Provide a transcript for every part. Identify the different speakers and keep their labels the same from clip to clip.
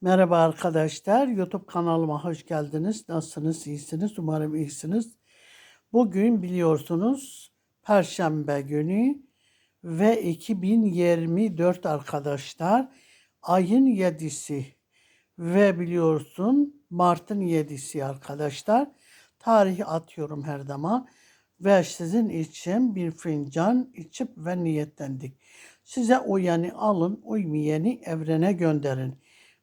Speaker 1: Merhaba arkadaşlar, YouTube kanalıma hoş geldiniz. Nasılsınız, iyisiniz? Umarım iyisiniz. Bugün biliyorsunuz Perşembe günü ve 2024 arkadaşlar ayın 7'si ve biliyorsun Mart'ın 7'si arkadaşlar. Tarihi atıyorum her zaman ve sizin için bir fincan içip ve niyetlendik. Size uyanı alın, uymayanı evrene gönderin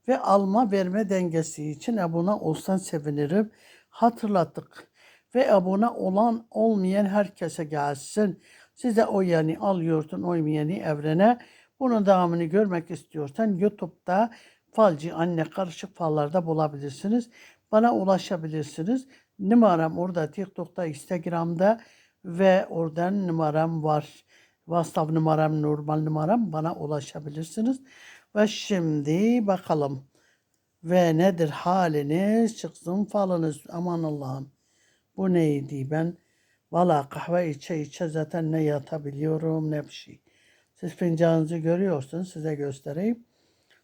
Speaker 1: ve alma verme dengesi için abone olsan sevinirim. Hatırlattık ve abone olan olmayan herkese gelsin. Size o yani alıyorsun oymayanı evrene. Bunun devamını görmek istiyorsan YouTube'da falcı anne karışık fallarda bulabilirsiniz. Bana ulaşabilirsiniz. Numaram orada TikTok'ta, Instagram'da ve oradan numaram var. WhatsApp numaram, normal numaram bana ulaşabilirsiniz. Ve şimdi bakalım. Ve nedir haliniz? Çıksın falınız. Aman Allah'ım. Bu neydi? Ben valla kahve içe içe zaten ne yatabiliyorum ne bir şey. Siz fincanınızı görüyorsunuz. Size göstereyim.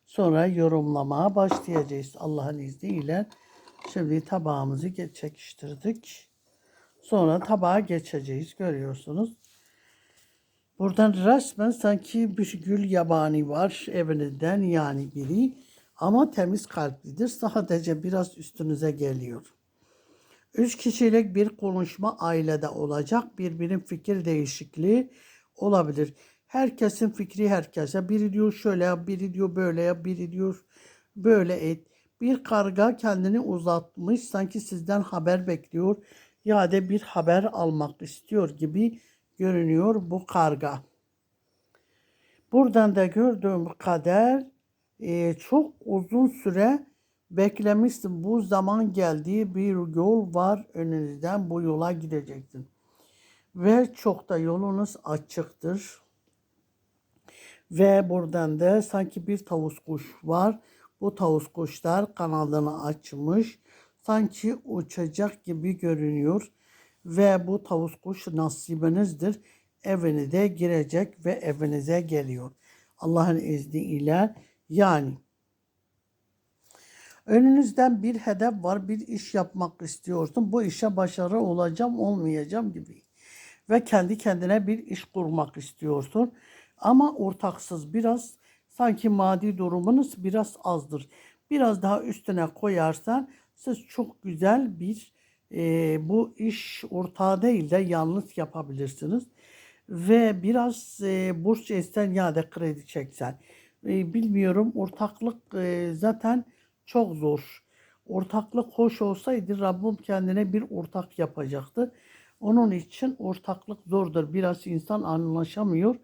Speaker 1: Sonra yorumlamaya başlayacağız Allah'ın izniyle. Şimdi tabağımızı çekiştirdik. Sonra tabağa geçeceğiz. Görüyorsunuz. Buradan resmen sanki bir gül yabani var evinizden yani biri. Ama temiz kalplidir. Sadece biraz üstünüze geliyor. Üç kişilik bir konuşma ailede olacak. Birbirinin fikir değişikliği olabilir. Herkesin fikri herkese. Biri diyor şöyle yap, biri diyor böyle yap, biri diyor böyle et. Bir karga kendini uzatmış sanki sizden haber bekliyor ya da bir haber almak istiyor gibi görünüyor bu karga. Buradan da gördüğüm kader e, çok uzun süre beklemişsin. Bu zaman geldiği bir yol var önünüzden bu yola gideceksin. Ve çok da yolunuz açıktır. Ve buradan da sanki bir tavus kuş var. Bu tavus kuşlar kanadını açmış. Sanki uçacak gibi görünüyor. Ve bu tavus kuş nasibinizdir. Evinize girecek ve evinize geliyor. Allah'ın izniyle yani. Önünüzden bir hedef var, bir iş yapmak istiyorsun. Bu işe başarı olacağım, olmayacağım gibi. Ve kendi kendine bir iş kurmak istiyorsun. Ama ortaksız biraz sanki maddi durumunuz biraz azdır. Biraz daha üstüne koyarsan siz çok güzel bir e, bu iş ortağı değil de yalnız yapabilirsiniz. Ve biraz e, borç isten ya da kredi çeksen. E, bilmiyorum ortaklık e, zaten çok zor. Ortaklık hoş olsaydı Rabbim kendine bir ortak yapacaktı. Onun için ortaklık zordur. Biraz insan anlaşamıyor.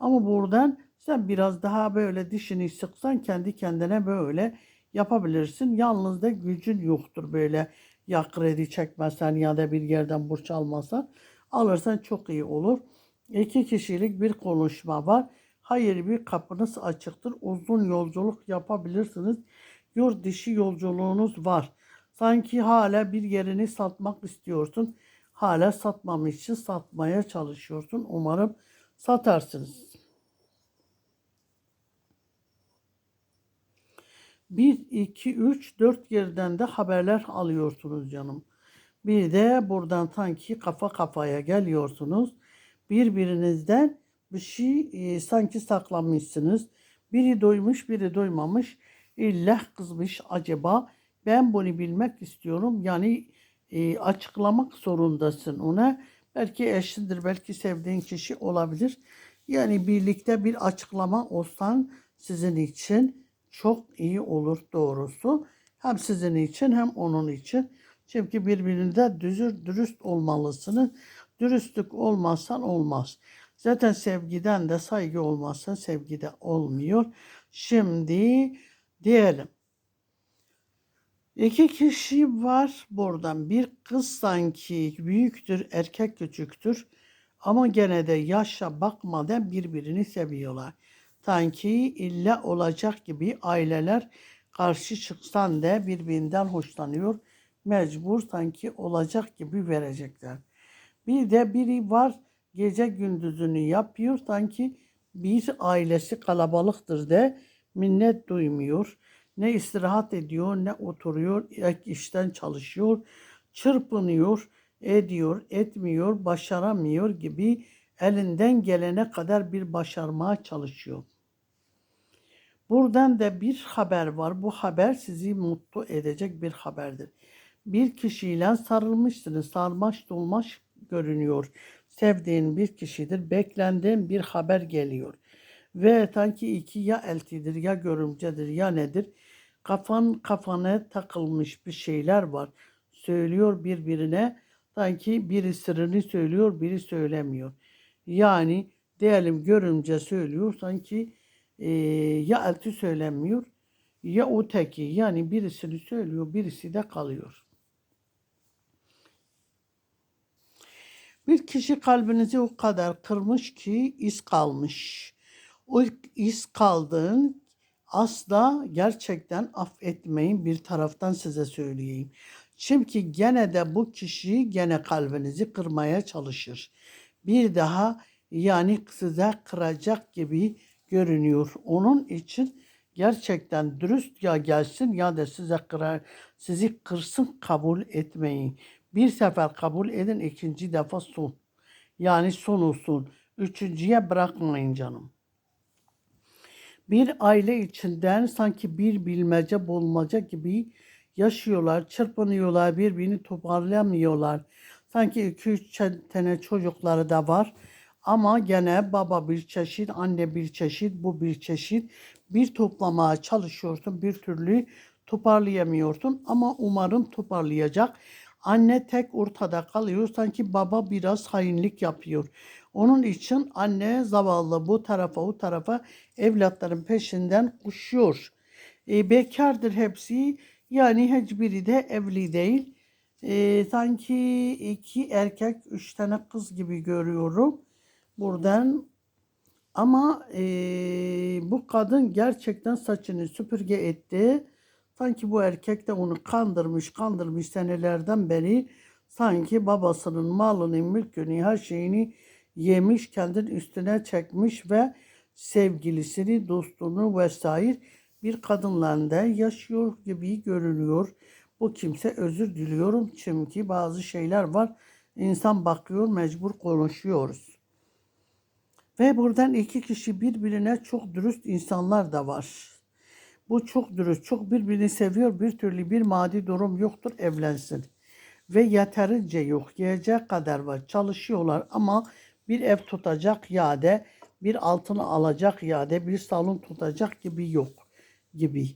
Speaker 1: Ama buradan sen biraz daha böyle dişini sıksan kendi kendine böyle yapabilirsin. Yalnız da gücün yoktur böyle ya kredi çekmezsen ya da bir yerden borç almasan. Alırsan çok iyi olur. İki kişilik bir konuşma var. Hayır bir kapınız açıktır. Uzun yolculuk yapabilirsiniz. Yurt dışı yolculuğunuz var. Sanki hala bir yerini satmak istiyorsun. Hala satmamış için satmaya çalışıyorsun. Umarım satarsınız. 1, 2, 3, 4 yerden de haberler alıyorsunuz canım. Bir de buradan sanki kafa kafaya geliyorsunuz. Birbirinizden bir şey e, sanki saklamışsınız. Biri doymuş, biri doymamış. İllah kızmış acaba. Ben bunu bilmek istiyorum. Yani e, açıklamak zorundasın ona. Belki eşindir, belki sevdiğin kişi olabilir. Yani birlikte bir açıklama olsan sizin için çok iyi olur doğrusu. Hem sizin için hem onun için. Çünkü birbirinde düzür, dürüst olmalısınız. Dürüstlük olmazsan olmaz. Zaten sevgiden de saygı olmazsa sevgi de olmuyor. Şimdi diyelim. İki kişi var buradan. Bir kız sanki büyüktür, erkek küçüktür. Ama gene de yaşa bakmadan birbirini seviyorlar. Sanki illa olacak gibi aileler karşı çıksan da birbirinden hoşlanıyor. Mecbur sanki olacak gibi verecekler. Bir de biri var gece gündüzünü yapıyor sanki bir ailesi kalabalıktır de minnet duymuyor. Ne istirahat ediyor, ne oturuyor, ek işten çalışıyor, çırpınıyor, ediyor, etmiyor, başaramıyor gibi elinden gelene kadar bir başarmaya çalışıyor. Buradan da bir haber var. Bu haber sizi mutlu edecek bir haberdir. Bir kişiyle sarılmışsınız. Sarmaş dolmaş görünüyor. Sevdiğin bir kişidir. Beklendiğin bir haber geliyor. Ve sanki iki ya eltidir ya görümcedir ya nedir. Kafan kafana takılmış bir şeyler var. Söylüyor birbirine. Sanki biri sırrını söylüyor, biri söylemiyor. Yani diyelim görümce söylüyor sanki e, ya elti söylemiyor ya o teki yani birisini söylüyor birisi de kalıyor. Bir kişi kalbinizi o kadar kırmış ki iz kalmış. O iz kaldığın asla gerçekten affetmeyin bir taraftan size söyleyeyim. Çünkü gene de bu kişi gene kalbinizi kırmaya çalışır. Bir daha yani size kıracak gibi görünüyor. Onun için gerçekten dürüst ya gelsin ya da size kırar, sizi kırsın kabul etmeyin. Bir sefer kabul edin, ikinci defa son. Yani son olsun. Üçüncüye bırakmayın canım. Bir aile içinden sanki bir bilmece bulmaca gibi yaşıyorlar, çırpınıyorlar, birbirini toparlayamıyorlar. Sanki iki üç tane çocukları da var. Ama gene baba bir çeşit, anne bir çeşit, bu bir çeşit. Bir toplamaya çalışıyorsun, bir türlü toparlayamıyorsun. Ama umarım toparlayacak. Anne tek ortada kalıyor. Sanki baba biraz hainlik yapıyor. Onun için anne zavallı bu tarafa o tarafa evlatların peşinden koşuyor. E, bekardır hepsi. Yani hiçbiri de evli değil. E, sanki iki erkek, üç tane kız gibi görüyorum buradan. Ama e, bu kadın gerçekten saçını süpürge etti. Sanki bu erkek de onu kandırmış, kandırmış senelerden beri. Sanki babasının malını, mülkünü, her şeyini yemiş, kendini üstüne çekmiş ve sevgilisini, dostunu vesaire bir kadınla da yaşıyor gibi görünüyor. Bu kimse özür diliyorum çünkü bazı şeyler var. İnsan bakıyor, mecbur konuşuyoruz. Ve buradan iki kişi birbirine çok dürüst insanlar da var. Bu çok dürüst, çok birbirini seviyor. Bir türlü bir maddi durum yoktur, evlensin. Ve yeterince yok, yiyecek kadar var. Çalışıyorlar ama bir ev tutacak yade, bir altını alacak yade, bir salon tutacak gibi yok gibi.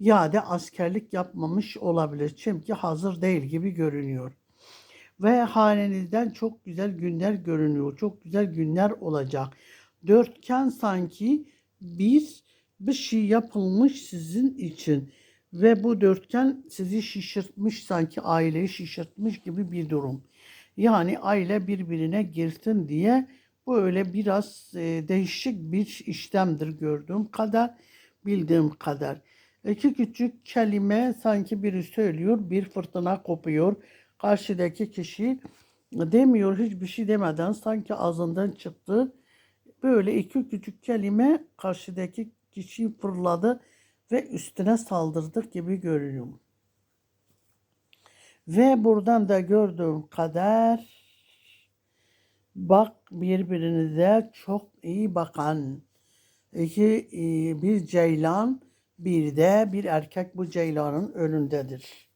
Speaker 1: Yade askerlik yapmamış olabilir. Çünkü hazır değil gibi görünüyor. Ve hanenizden çok güzel günler görünüyor. Çok güzel günler olacak. Dörtgen sanki bir bir şey yapılmış sizin için ve bu dörtgen sizi şişirtmiş sanki aileyi şişirtmiş gibi bir durum. Yani aile birbirine girsin diye bu öyle biraz e, değişik bir işlemdir gördüğüm kadar, bildiğim kadar. İki küçük kelime sanki biri söylüyor, bir fırtına kopuyor. Karşıdaki kişi demiyor hiçbir şey demeden sanki ağzından çıktı. Böyle iki küçük kelime karşıdaki kişi fırladı ve üstüne saldırdı gibi görünüyor. Ve buradan da gördüğüm kadar bak birbirinize çok iyi bakan iki e, bir ceylan bir de bir erkek bu ceylanın önündedir.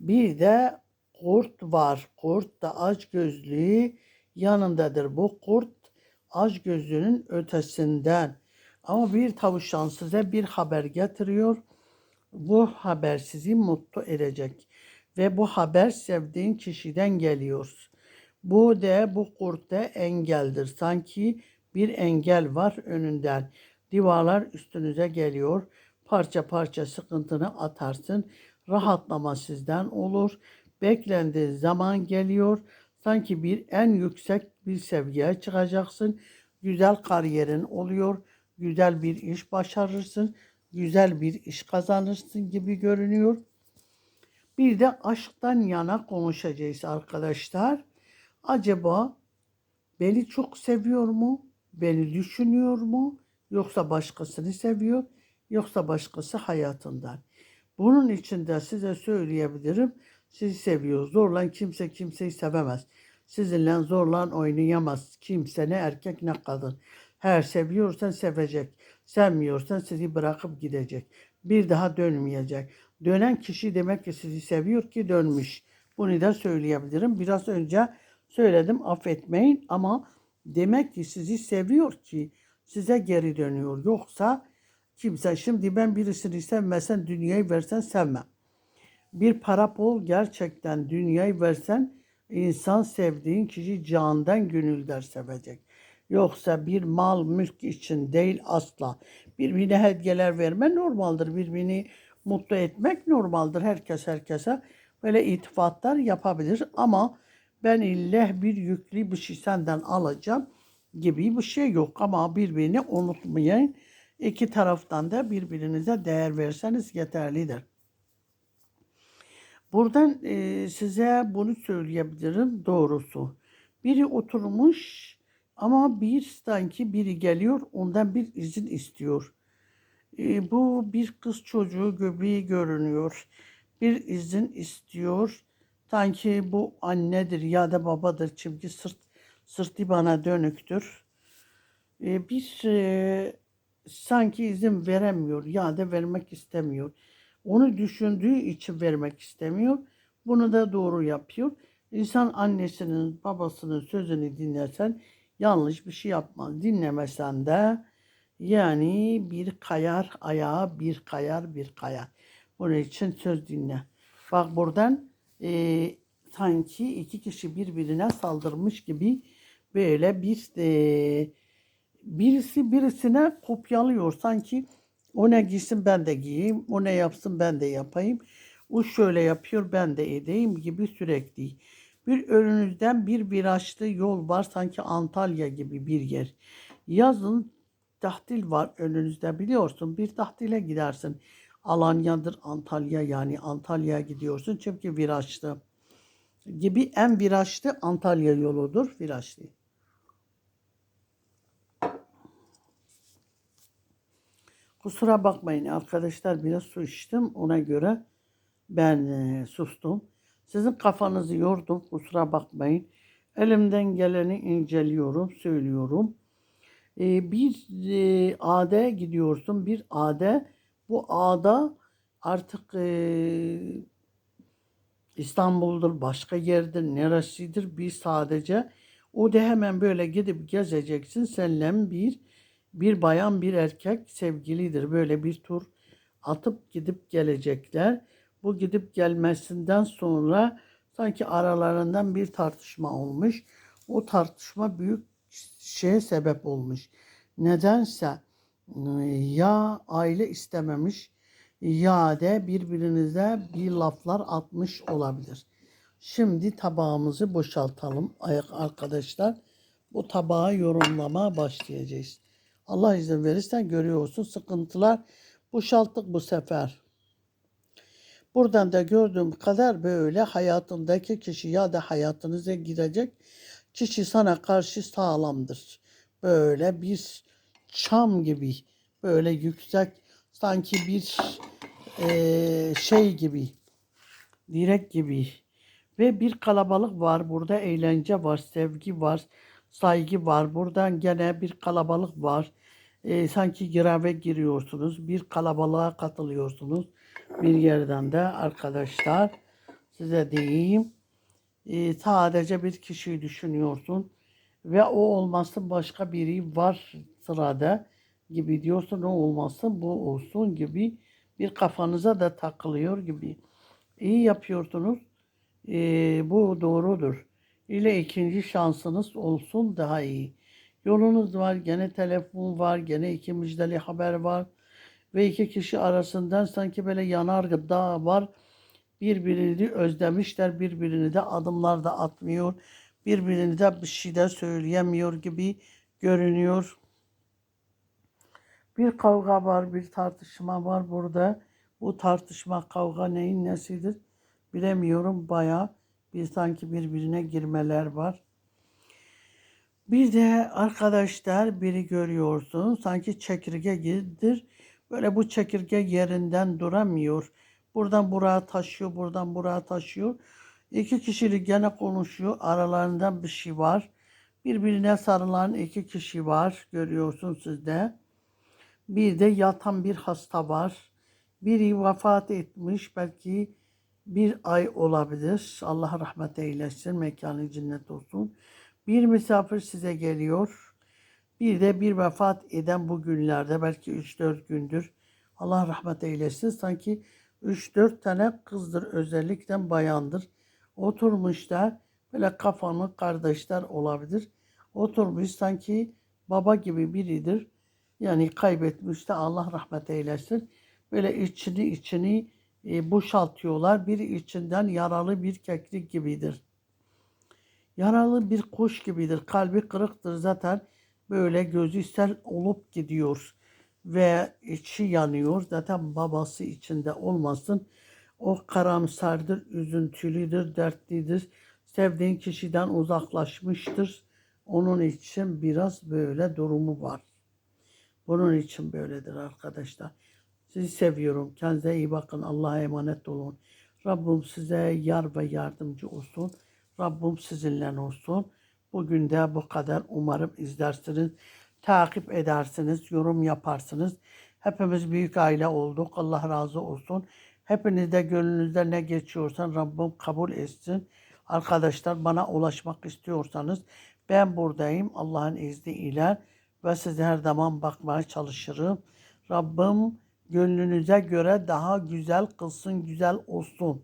Speaker 1: Bir de kurt var. Kurt da aç gözlü yanındadır. Bu kurt aç gözlünün ötesinden ama bir tavşan size bir haber getiriyor. Bu haber sizi mutlu edecek. Ve bu haber sevdiğin kişiden geliyor. Bu de bu kurt da engeldir. Sanki bir engel var önünden. Divarlar üstünüze geliyor. Parça parça sıkıntını atarsın. Rahatlama sizden olur. Beklendiği zaman geliyor. Sanki bir en yüksek bir seviyeye çıkacaksın. Güzel kariyerin oluyor güzel bir iş başarırsın, güzel bir iş kazanırsın gibi görünüyor. Bir de aşktan yana konuşacağız arkadaşlar. Acaba beni çok seviyor mu? Beni düşünüyor mu? Yoksa başkasını seviyor? yoksa başkası hayatından. Bunun için de size söyleyebilirim. Sizi seviyor. Zorla kimse kimseyi sevemez. Sizinle zorla oynayamaz. Kimse ne erkek ne kadın. Her seviyorsan sevecek. Sevmiyorsan sizi bırakıp gidecek. Bir daha dönmeyecek. Dönen kişi demek ki sizi seviyor ki dönmüş. Bunu da söyleyebilirim. Biraz önce söyledim affetmeyin ama demek ki sizi seviyor ki size geri dönüyor. Yoksa kimse şimdi ben birisini sevmesen dünyayı versen sevmem. Bir para pul gerçekten dünyayı versen insan sevdiğin kişi candan gönülden sevecek. Yoksa bir mal mülk için değil asla. Birbirine hediyeler verme normaldir. Birbirini mutlu etmek normaldir. Herkes herkese böyle itifatlar yapabilir. Ama ben ille bir yüklü bir şey senden alacağım gibi bir şey yok. Ama birbirini unutmayın. İki taraftan da birbirinize değer verseniz yeterlidir. Buradan e, size bunu söyleyebilirim doğrusu. Biri oturmuş ama bir sanki biri geliyor ondan bir izin istiyor. E, bu bir kız çocuğu göbeği görünüyor. Bir izin istiyor. Sanki bu annedir ya da babadır çünkü sırt sırtı bana dönüktür. E, bir e, sanki izin veremiyor ya da vermek istemiyor. Onu düşündüğü için vermek istemiyor. Bunu da doğru yapıyor. İnsan annesinin, babasının sözünü dinlersen yanlış bir şey yapmaz. Dinlemesen de yani bir kayar ayağa, bir kayar, bir kayar. Bunun için söz dinle. Bak buradan e, sanki iki kişi birbirine saldırmış gibi böyle bir e, birisi birisine kopyalıyor. Sanki o ne giysin ben de giyeyim, o ne yapsın ben de yapayım. O şöyle yapıyor ben de edeyim gibi sürekli. Bir önünüzden bir virajlı yol var sanki Antalya gibi bir yer. Yazın tahtil var önünüzde biliyorsun. Bir tahtile gidersin. Alanya'dır Antalya yani Antalya'ya gidiyorsun çünkü virajlı. Gibi en virajlı Antalya yoludur virajlı. Kusura bakmayın arkadaşlar biraz su içtim ona göre ben e, sustum. Sizin kafanızı yordum kusura bakmayın. Elimden geleni inceliyorum, söylüyorum. E, bir e, ade gidiyorsun, bir ade. Bu ada artık e, İstanbul'dur, başka yerdir, neresidir bir sadece. O da hemen böyle gidip gezeceksin. Seninle bir bir bayan bir erkek sevgilidir. Böyle bir tur atıp gidip gelecekler. Bu gidip gelmesinden sonra sanki aralarından bir tartışma olmuş. O tartışma büyük şeye sebep olmuş. Nedense ya aile istememiş ya da birbirinize bir laflar atmış olabilir. Şimdi tabağımızı boşaltalım arkadaşlar. Bu tabağı yorumlamaya başlayacağız. Allah izin verirse görüyorsun sıkıntılar boşalttık bu sefer. Buradan da gördüğüm kadar böyle hayatındaki kişi ya da hayatınıza girecek kişi sana karşı sağlamdır. Böyle bir çam gibi böyle yüksek sanki bir e, şey gibi direk gibi ve bir kalabalık var burada eğlence var sevgi var saygı var buradan gene bir kalabalık var e, sanki girave giriyorsunuz bir kalabalığa katılıyorsunuz bir yerden de arkadaşlar size diyeyim e, sadece bir kişiyi düşünüyorsun ve o olmasın başka biri var sırada gibi diyorsun o olmasın bu olsun gibi bir kafanıza da takılıyor gibi. İyi yapıyorsunuz. E, bu doğrudur. İle ikinci şansınız olsun daha iyi. Yolunuz var, gene telefon var, gene iki müjdeli haber var. Ve iki kişi arasından sanki böyle yanar gıda var. Birbirini özlemişler, birbirini de adımlar da atmıyor. Birbirini de bir şey de söyleyemiyor gibi görünüyor. Bir kavga var, bir tartışma var burada. Bu tartışma, kavga neyin nesidir bilemiyorum. Baya bir sanki birbirine girmeler var. Bir de arkadaşlar biri görüyorsun sanki çekirge gibidir. Böyle bu çekirge yerinden duramıyor. Buradan buraya taşıyor, buradan buraya taşıyor. İki kişilik gene konuşuyor. Aralarında bir şey var. Birbirine sarılan iki kişi var. Görüyorsun siz de. Bir de yatan bir hasta var. Biri vefat etmiş. Belki bir ay olabilir. Allah rahmet eylesin. Mekanı cennet olsun. Bir misafir size geliyor. Bir de bir vefat eden bu günlerde belki 3-4 gündür. Allah rahmet eylesin. Sanki 3-4 tane kızdır özellikle bayandır. Oturmuş da böyle kafanı kardeşler olabilir. Oturmuş sanki baba gibi biridir. Yani kaybetmiş de Allah rahmet eylesin. Böyle içini içini e, boşaltıyorlar. Biri içinden yaralı bir keklik gibidir. Yaralı bir kuş gibidir. Kalbi kırıktır zaten. Böyle gözü sel olup gidiyor. Ve içi yanıyor. Zaten babası içinde olmasın. O karamsardır, üzüntülüdür, dertlidir. Sevdiğin kişiden uzaklaşmıştır. Onun için biraz böyle durumu var. Bunun için böyledir arkadaşlar. Sizi seviyorum. Kendinize iyi bakın. Allah'a emanet olun. Rabbim size yar ve yardımcı olsun. Rabbim sizinle olsun. Bugün de bu kadar. Umarım izlersiniz. Takip edersiniz. Yorum yaparsınız. Hepimiz büyük aile olduk. Allah razı olsun. Hepiniz de gönlünüzde ne geçiyorsa Rabbim kabul etsin. Arkadaşlar bana ulaşmak istiyorsanız ben buradayım Allah'ın izniyle ve size her zaman bakmaya çalışırım. Rabbim gönlünüze göre daha güzel kılsın, güzel olsun.